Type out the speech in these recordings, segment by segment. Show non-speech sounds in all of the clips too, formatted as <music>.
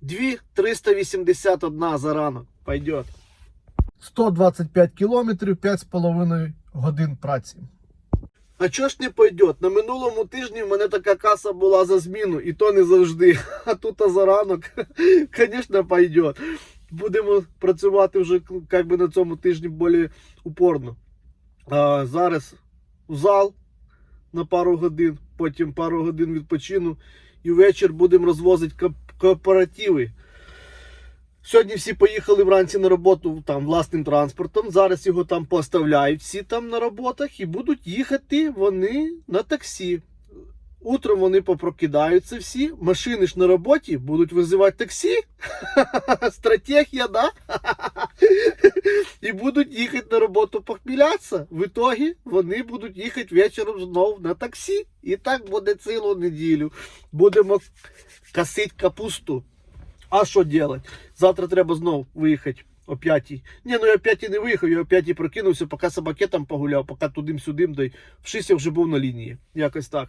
Дві 381 за ранок. Пойдет. 125 кілометрів, 5,5 годин праці. А чого ж не пойдет? На минулому тижні в мене така каса була за зміну, і то не завжди. <laughs> А тут а за ранок, <laughs> звісно, пойдет. Будемо працювати вже як би, на цьому тижні більш упорно. А, зараз в зал на пару годин, потім пару годин відпочину. І ввечір будемо розвозити кооперативи. Сьогодні всі поїхали вранці на роботу там власним транспортом. Зараз його там поставляють всі там на роботах і будуть їхати вони на таксі. Утром вони попрокидаються всі, машини ж на роботі будуть визивати таксі. <laughs> Стратегія, да? <laughs> І будуть їхати на роботу похмілятися. В ітогі вони будуть їхати вечором знов на таксі. І так буде цілу неділю. Будемо косити капусту. А що робити? Завтра треба знов виїхати о п'ятій. Ні, ну я о п'ятій не виїхав, я о п'ятій прокинувся, поки собаки там погуляв, поки тудим-сюдим, да й в шість я вже був на лінії. Якось так.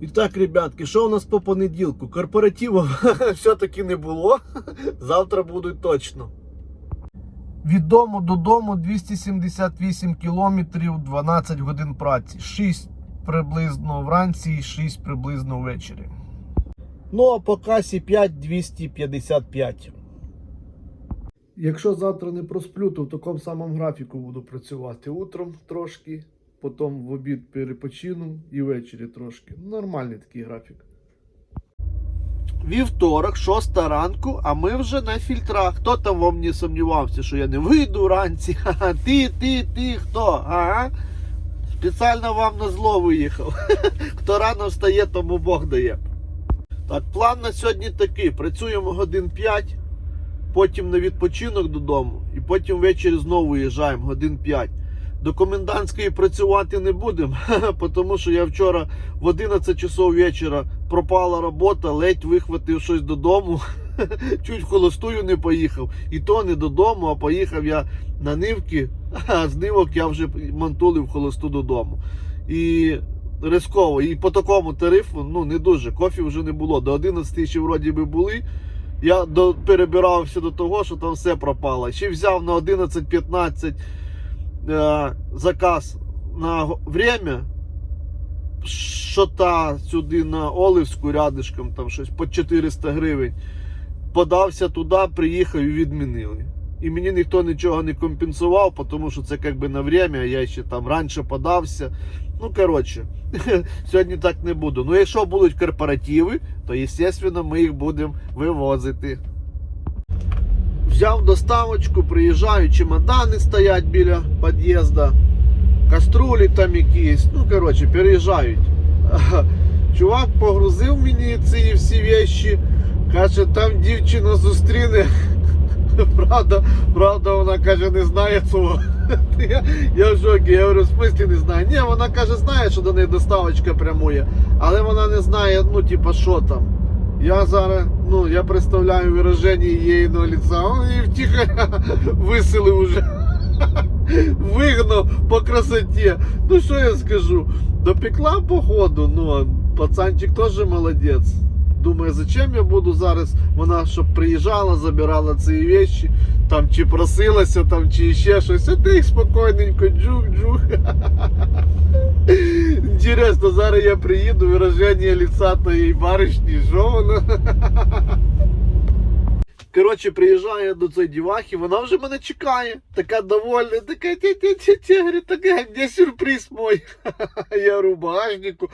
І так, ребятки, що у нас по понеділку? Корпоративу <laughs> все-таки не було. <laughs> Завтра будуть точно. Від дому до дому 278 кілометрів, 12 годин праці. 6 приблизно вранці і 6 приблизно ввечері. Ну а по касі 5255. Якщо завтра не просплю, то в такому самому графіку буду працювати. Утром трошки, потім в обід перепочину і ввечері трошки. Нормальний такий графік. Вівторок, 6 ранку, а ми вже на фільтрах. Хто там во мені сумнівався, що я не вийду вранці? <laughs> Ха-ха, Ти, ти, ти, хто? Ага. Спеціально вам на зло виїхав. <laughs> Хто рано встає, тому Бог дає. Так, план на сьогодні такий: працюємо годин 5, потім на відпочинок додому, і потім ввечері знову виїжджаємо годин 5. До комендантської працювати не будемо, <laughs> тому що я вчора в 11 часов вечора пропала робота, ледь вихватив щось додому. <laughs> Чуть в холостую не поїхав. І то не додому, а поїхав я на нивки, <laughs> а з нивок я вже монтулив холосту додому. І рисково. І по такому тарифу ну не дуже. Кофі вже не було. До 11 ще вроді би були. Я до, перебирався до того, що там все пропало. Ще взяв на 11-15 е, заказ на время. Шота сюди на Оливську рядишком, там щось по 400 гривень. Подався туди, приїхав і відмінили. І мені ніхто нічого не компенсував, тому що це якби на время, а я ще там раніше подався. Ну, коротше, <laughs> сьогодні так не буду. Ну, якщо будуть корпоративи, то, звісно, ми їх будемо вивозити. Взяв доставочку, приїжджаю, чемодани стоять біля під'їзду, каструлі там якісь. Ну, коротше, переїжджають. <laughs> Чувак погрузив мені ці всі вещі. Каже, там дівчина зустріне. <laughs> Правда, правда, вона каже, не знає цього. <laughs> Я, в шокі, я говорю, в смислі не знаю. Ні, вона каже, знає, що до неї доставочка прямує, але вона не знає, ну, типа, що там. Я зараз, ну, я представляю вираження її на лица. Он її втіхаря <laughs> виселив уже. Вигнав по красоті. Ну що я скажу? Допекла походу, ну, пацанчик теж молодець. Думаю, зачем я буду зараз, вона щоб приїжджала, забирала ці вещи, там чи просилася, там, чи ще щось. А ти їх спокійненько, джух-джух. Інтересно, зараз я приїду, вираження лица тієї баришні, що вона? Коротше, приїжджаю до цієї дівахи, вона вже мене чекає. Така довольна, така тя-тя-тя-тя, говорить, така, де сюрприз мой? <laughs> Я говорю, в багажнику.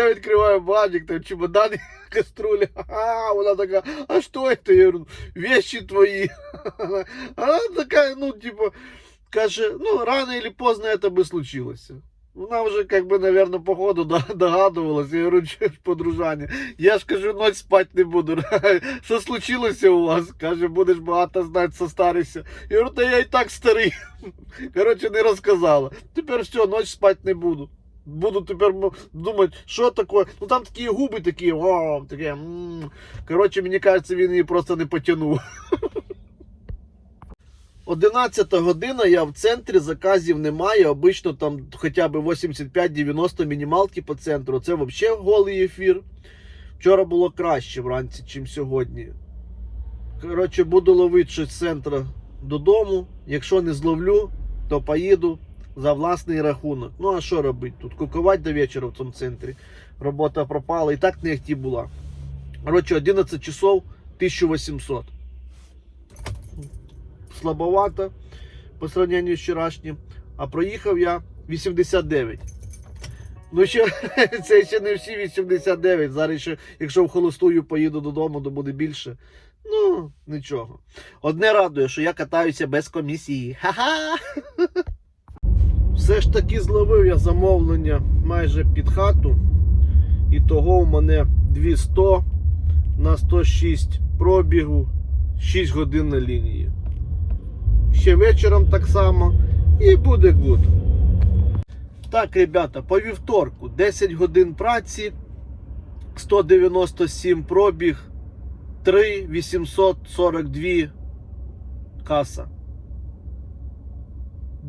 Ого! Я відкриваю багажник, там чемодани, <laughs> каструля. А, вона така, а що це? Я говорю, вещи твої. <laughs> А Вона така, ну, типу, каже, ну, рано или поздно это бы случилось. Вона вже, как бы, наверное, по ходу до- догадувалась. Я говорю, «Чё ж, подружання. Я ж кажу, ночь спать не буду. <laughs> Що случилося у вас? Каже, будеш багато знати, состаришся. Я говорю, та я і так старий. Коротше, не розказала. Тепер все, ночь спать не буду. Буду тепер думати, що таке. Ну там такі губи такі, о, такі. м. Коротше, мені кажеться, він її просто не потягнув. <laughs> 11 година, я в центрі, заказів немає. Обично там хоча б 85-90 мінімалки по центру. Це взагалі голий ефір. Вчора було краще вранці, ніж сьогодні. Коротше, буду ловити щось з центру додому. Якщо не зловлю, то поїду за власний рахунок. Ну а що робити тут? Кукувати до вечора в цьому центрі. Робота пропала і так не ахті була. Коротше, 11 часов 1800. Слабовато по сравненню з вчорашнім. А проїхав я 89. Ну, ще, <laughs> це ще не всі 89. Зараз ще, якщо в холостую поїду додому, то буде більше. Ну, нічого. Одне радує, що я катаюся без комісії. Ха-ха! <laughs> Все ж таки зловив я замовлення майже під хату. І того у мене 200 на 106 пробігу, 6 годин на лінії. Ще вечором так само. І буде гуд. Так, ребята, по вівторку 10 годин праці, 197 пробіг, 3 842 каса.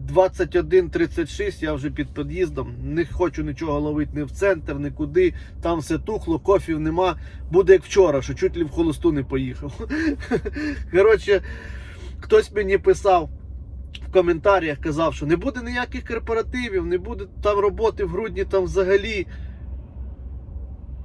21.36 я вже під під'їздом. Не хочу нічого ловити ні в центр, нікуди. Там все тухло, кофів нема. Буде як вчора, що чуть ли в холосту не поїхав. <laughs> Коротше, хтось мені писав в коментарях, казав, що не буде ніяких корпоративів, не буде там роботи в грудні, там взагалі.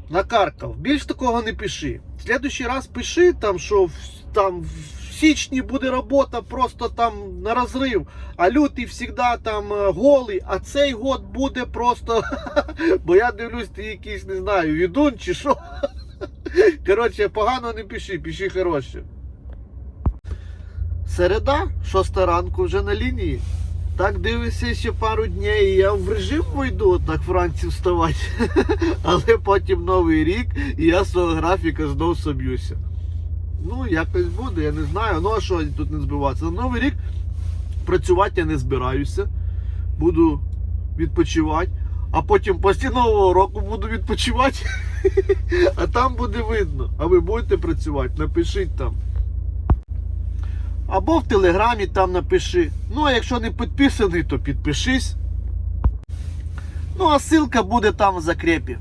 Накаркав. Більш такого не пиши. В следующий раз пиши, там, що в, там в січні буде робота просто там на розрив, а лютий завжди там е, голий, а цей год буде просто. <laughs> Бо я дивлюсь, ти якийсь, не знаю, відун чи що. <laughs> Коротше, погано не пиши, пиши хороше. Середа, шоста ранку вже на лінії. Так дивишся ще пару днів, і я в режим вийду так вранці вставати. <laughs> Але потім новий рік, і я з свого графіка знов соб'юся. Ну, якось буде, я не знаю. Ну а що тут не збиватися? На новий рік працювати я не збираюся. Буду відпочивати. А потім після нового року буду відпочивати. <laughs> А там буде видно. А ви будете працювати? Напишіть там. Або в телеграмі там напиши. Ну, а якщо не підписаний, то підпишись. Ну, а ссылка буде там в закрепі.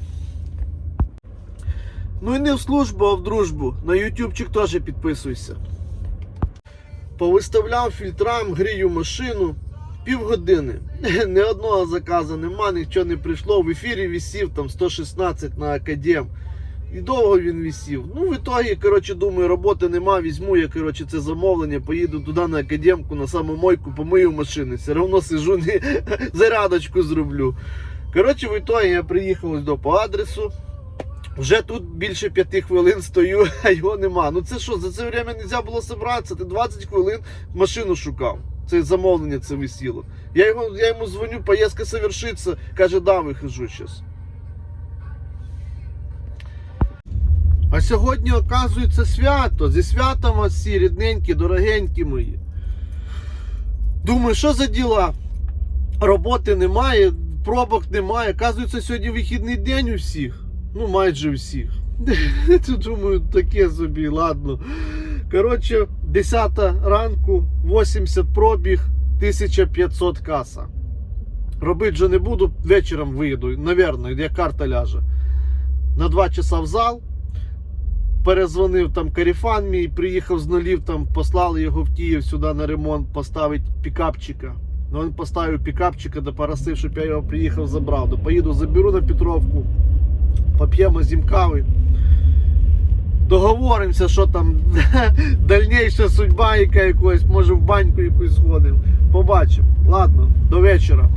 Ну і не в службу, а в дружбу. На ютубчик теж підписуйся. Повиставляв фільтрам, грію машину. Півгодини. <laughs> Ні одного заказу нема, нічого не прийшло. В ефірі висів там 116 на академ. І довго він висів. Ну, в ітогі, коротше, думаю, роботи нема. Візьму я, коротше, це замовлення, поїду туди на академку, на саму мойку, помию машини. Все одно сижу, не <laughs> зарядочку зроблю. Коротше, в ітогі я приїхав до по адресу. Вже тут більше п'яти хвилин стою, <laughs> а його нема. Ну це що, за це время не можна було зібратися? Ти 20 хвилин машину шукав. Це замовлення це висіло. Я, його, я йому дзвоню, поїздка совершиться. Каже, да, вихожу зараз. А сьогодні, оказується, свято. Зі святом вас всі рідненькі, дорогенькі мої. Думаю, що за діла? Роботи немає, пробок немає. Оказується, сьогодні вихідний день у всіх. Ну, майже всіх. <laughs> Думаю, таке собі, ладно. Коротше, 10 ранку, 80 пробіг, 1500 каса. Робити вже не буду, вечором виїду, навірно, як карта ляже. На 2 часа в зал. Перезвонив там Каріфан мій, приїхав з нулів, там послали його в Київ сюди на ремонт, поставити пікапчика. Ну він поставив пікапчика, допросив, щоб я його приїхав забрав. То поїду, заберу на Петровку, поп'ємо зім кави. Договоримося, що там <laughs> дальніша судьба яка якось, може в баньку якусь сходимо. Побачимо. Ладно, до вечора.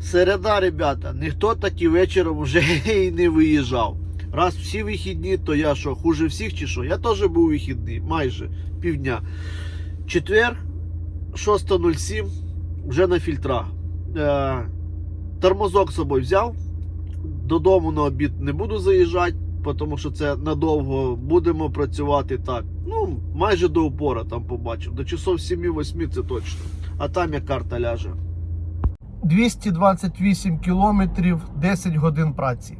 Середа, ребята, ніхто таки вечором вже <laughs> і не виїжджав. Раз всі вихідні, то я що, хуже всіх чи що? Я теж був вихідний, майже півдня. Четвер, 6.07, вже на фільтрах. Е, тормозок з собою взяв. Додому на обід не буду заїжджати, тому що це надовго будемо працювати так. Ну, майже до упора там побачив. До часов 7-8 це точно. А там як карта ляже. 228 кілометрів, 10 годин праці.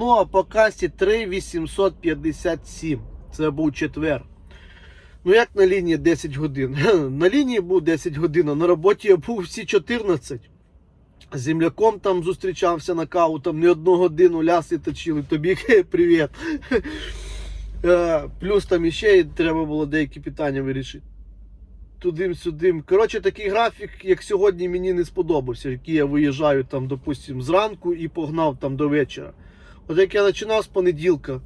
Ну, а по касі 3,857. Це був четвер. Ну, як на лінії 10 годин? <laughs> На лінії був 10 годин, а на роботі я був всі 14. з земляком там зустрічався там не одну годину ляси точили, тобі <laughs> привіт. Е, Плюс там іще треба було деякі питання вирішити. Тудим-сюдим. Коротше, такий графік, як сьогодні, мені не сподобався, який я виїжджаю там, допустим, зранку і погнав там до вечора. От як я починав з понеділка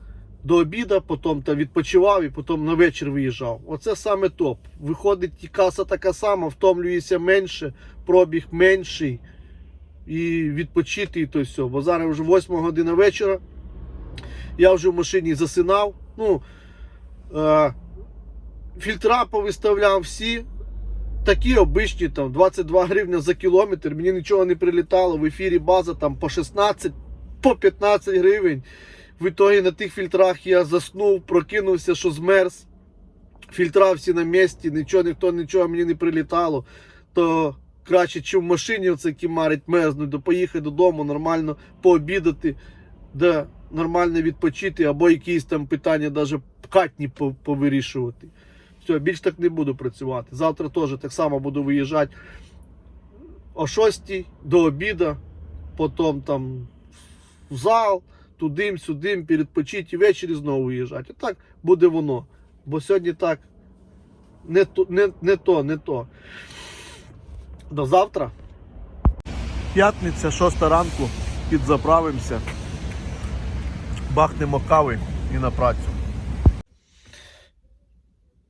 до обіда, потім там відпочивав і потім на вечір виїжджав. Оце саме топ. Виходить, і каса така сама, втомлюєшся менше, пробіг менший і відпочити і то все. Бо зараз вже 8 година вечора. Я вже в машині засинав. Ну, е, фільтра повиставляв всі. Такі обичні, там 22 гривня за кілометр. Мені нічого не прилітало. В ефірі база там по 16, по 15 гривень. В ітогі на тих фільтрах я заснув, прокинувся, що змерз. Фільтра всі на місці, нічого, ніхто нічого мені не прилітало. То краще, чим в машині оце кімарить мерзнуть, то поїхати додому, нормально пообідати, де нормально відпочити, або якісь там питання навіть хатні по- повирішувати. Все, більш так не буду працювати. Завтра теж так само буду виїжджати о 6 до обіду, потім там в зал, тудим, сюдим, передпочити і ввечері знову виїжджати. А так буде воно. Бо сьогодні так не то, не, не то, не то. До завтра. П'ятниця, 6 ранку, підзаправимося, бахнемо кави і на працю.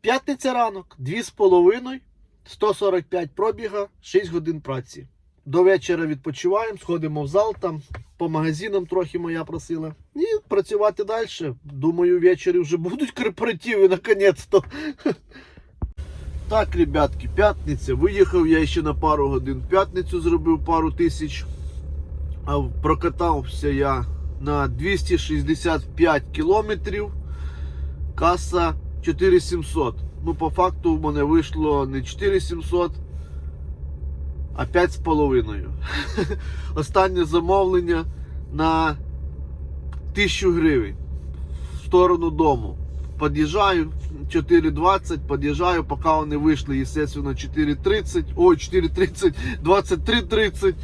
П'ятниця ранок, 2,5, 145 пробіга, 6 годин праці. До вечора відпочиваємо, сходимо в зал, там по магазинам трохи моя просила. І працювати далі. Думаю, ввечері вже <laughs> будуть корпоративи наконець-то. <laughs> Так, ребятки, п'ятниця. Виїхав я ще на пару годин. П'ятницю зробив пару тисяч. А прокатався я на 265 кілометрів. Каса 4700. Ну, по факту в мене вийшло не 4700, а 5,5. <laughs> Останнє замовлення на 1000 гривень в сторону дому. Під'їжджаю 4.20, під'їжджаю, поки вони вийшли, естественно, 4.30, ой, 4.30, 23.30.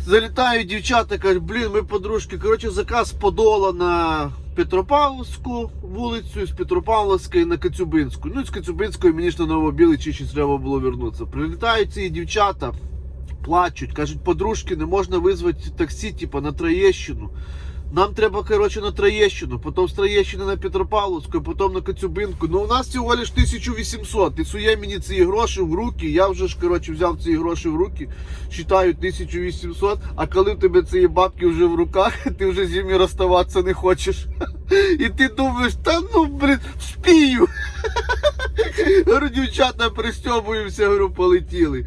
Залітають дівчата, кажуть, блін, ми подружки. Коротше, заказ подола на Петропавловську вулицю, з Петропавловської на Кацюбинську. Ну, з Кацюбинської мені ж на Новобіличі ще треба було вернутися. Прилітають ці дівчата, плачуть, кажуть, подружки, не можна визвати таксі, типу, на Троєщину. Нам треба, коротше, на Троєщину, потім з Троєщини на Петропавловську, потім на Коцюбинку. Ну у нас всього лиш 1800. І сує мені ці гроші в руки. Я вже ж коротше взяв ці гроші в руки, вважаю 1800, а коли в тебе ці бабки вже в руках, <laughs> ти вже з ними розставатися не хочеш. <laughs> І ти думаєш, та ну блін, вспію. <laughs> Говорю, дівчата пристьобуємося, говорю, полетіли.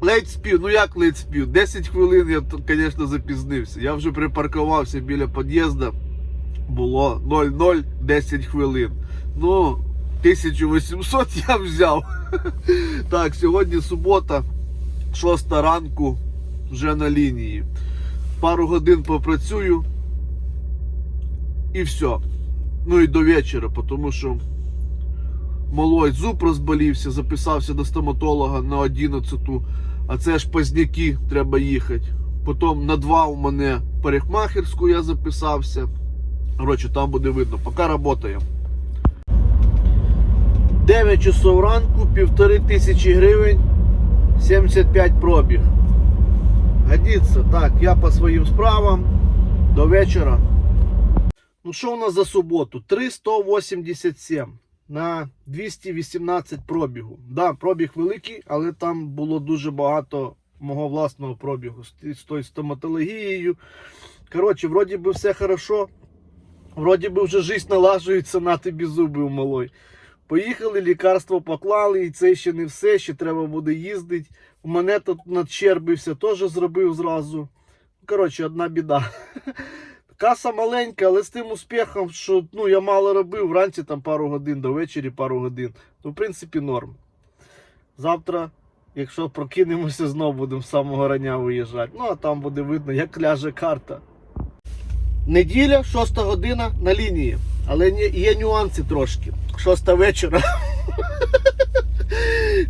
Ледь спів, ну як ледь спів? 10 хвилин я, звісно, запізнився. Я вже припаркувався біля під'їзду. Було 0-0 10 хвилин. Ну, 1800 я взяв. <laughs> Так, сьогодні субота, 6 ранку, вже на лінії. Пару годин попрацюю і все. Ну і до вечора, тому що малой зуб розболівся, записався до стоматолога на 11, а це ж Позняки треба їхати. Потім на 2 у мене парикмахерську я записався. Коротше, там буде видно, поки працюємо. 9 часов ранку, півтори тисячі гривень, 75 пробіг. Годиться, так, я по своїм справам до вечора. Ну що у нас за суботу? 3,187 на 218 пробігу. Да, пробіг великий, але там було дуже багато мого власного пробігу з тою стоматологією. Коротше, вроді би все хорошо. Вроді би вже життя налажується на тобі зуби у малой. Поїхали, лікарство поклали, і це ще не все, ще треба буде їздити. У мене тут надщербився, теж зробив зразу. Коротше, одна біда. <laughs> Каса маленька, але з тим успіхом, що ну, я мало робив, вранці там пару годин, до вечері пару годин. То в принципі норм. Завтра, якщо прокинемося, знову будемо з самого рання виїжджати. Ну а там буде видно, як ляже карта. Неділя, 6 година на лінії. Але є нюанси трошки. 6 вечора.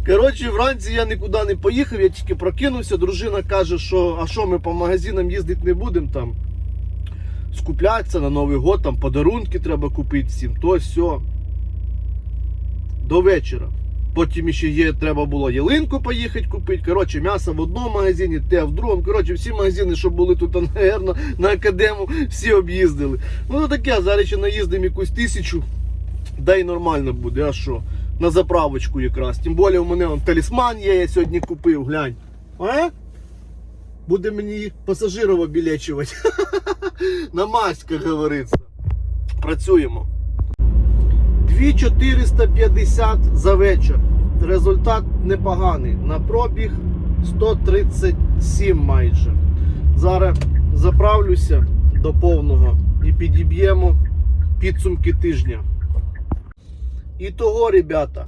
Коротше, вранці я нікуди не поїхав, я тільки прокинувся. Дружина каже, що а що ми по магазинам їздити не будемо там. Скуплятися на Новий год, там подарунки треба купити всім, то все. До вечора. Потім ще є, треба було ялинку поїхати купити. Коротше, м'ясо в одному магазині, те в другому. Коротше, всі магазини, що були тут, наверно, на академу, всі об'їздили. Ну то таке, зараз ще наїздимо якусь тисячу, да й нормально буде, а що? На заправочку якраз. Тим більше у мене он, талісман є, я сьогодні купив, глянь. А? Буде мені пасажирів обілечувати. <laughs> На масть, як говориться. Працюємо. 2450 за вечір. Результат непоганий. На пробіг 137 майже. Зараз заправлюся до повного і підіб'ємо підсумки тижня. І того, ребята,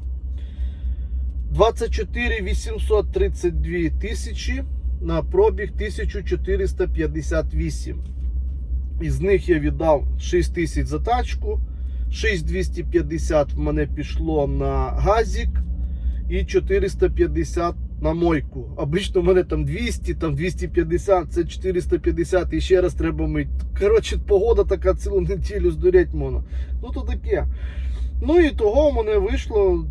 24 832 тисячі на пробіг 1458. Із них я віддав 6 тисяч за тачку. 6250 в мене пішло на газик і 450 на мойку. Обично в мене там 200, там 250, це 450 і ще раз треба мити. Коротше, погода така цілу неділю здурять можна. Ну то таке. Ну і того в мене вийшло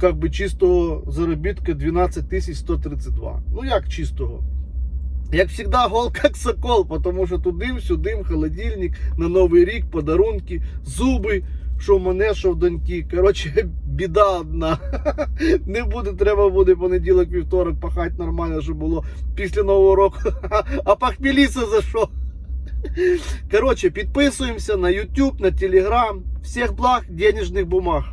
как би чистого заробітка 12 132. Ну як чистого? Як завжди, гол як сокол, тому що туди, сюди, холодильник, на Новий рік, подарунки, зуби, що в мене, що в доньки. Коротше, <laughs> біда одна. <laughs> Не буде, треба буде понеділок, вівторок пахати нормально, щоб було після Нового року. <laughs> А похміліться за що? Коротше, підписуємося на YouTube, на Telegram. Всіх благ, денежних бумаг.